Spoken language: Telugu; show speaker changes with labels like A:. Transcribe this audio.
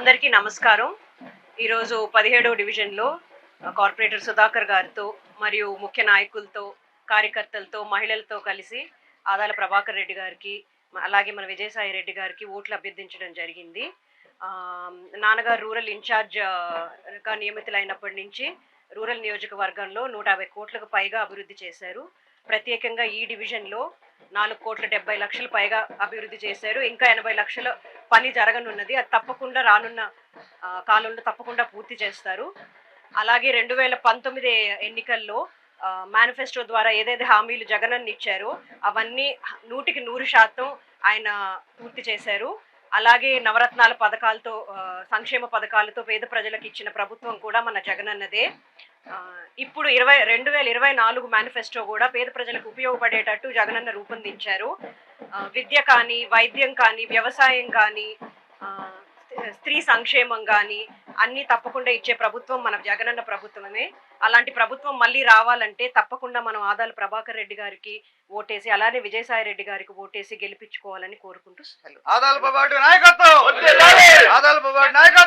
A: అందరికీ నమస్కారం. ఈరోజు పదిహేడవ డివిజన్లో కార్పొరేటర్ సుధాకర్ గారితో మరియు ముఖ్య నాయకులతో కార్యకర్తలతో మహిళలతో కలిసి ఆదాల ప్రభాకర్ రెడ్డి గారికి అలాగే మన విజయసాయి రెడ్డి గారికి ఓట్లు అభ్యర్థించడం జరిగింది. నాన్నగారు రూరల్ ఇన్ఛార్జ్గా నియమితులైనప్పటి నుంచి రూరల్ నియోజకవర్గంలో నూట యాభై కోట్లకు పైగా అభివృద్ధి చేశారు. ప్రత్యేకంగా ఈ డివిజన్లో నాలుగు కోట్ల డెబ్బై లక్షలు పైగా అభివృద్ధి చేశారు. ఇంకా ఎనభై లక్షల పని జరగనున్నది. అది తప్పకుండా రానున్న కాలంలో తప్పకుండా పూర్తి చేస్తారు. అలాగే రెండు వేల పంతొమ్మిది ఎన్నికల్లో మేనిఫెస్టో ద్వారా ఏదైతే హామీలు జగనన్న ఇచ్చారో అవన్నీ నూటికి నూరు శాతం ఆయన పూర్తి చేశారు. అలాగే నవరత్నాల పథకాలతో సంక్షేమ పథకాలతో పేద ప్రజలకు ఇచ్చిన ప్రభుత్వం కూడా మన జగనన్నదే. అన్నదే ఇప్పుడు ఇరవై రెండు వేల ఇరవై నాలుగు మేనిఫెస్టో కూడా పేద ప్రజలకు ఉపయోగపడేటట్టు జగనన్న రూపొందించారు విద్య కానీ వైద్యం కానీ వ్యవసాయం కానీ ఆ, స్త్రీ సంక్షేమం కానీ అన్నీ తప్పకుండా ఇచ్చే ప్రభుత్వం మన జగనన్న ప్రభుత్వమే అలాంటి ప్రభుత్వం మళ్ళీ రావాలంటే తప్పకుండా మనం ఆదాల ప్రభాకర్ రెడ్డి గారికి ఓటేసి అలానే విజయసాయి రెడ్డి గారికి ఓటేసి గెలిపించుకోవాలని కోరుకుంటూ సెలవు
B: ఆదాల బాబాటి నాయకత్వం
C: వర్ధిల్లాలి!
B: ఆదాల బాబాటి నాయకత్వం
C: వర్ధిల్లాలి!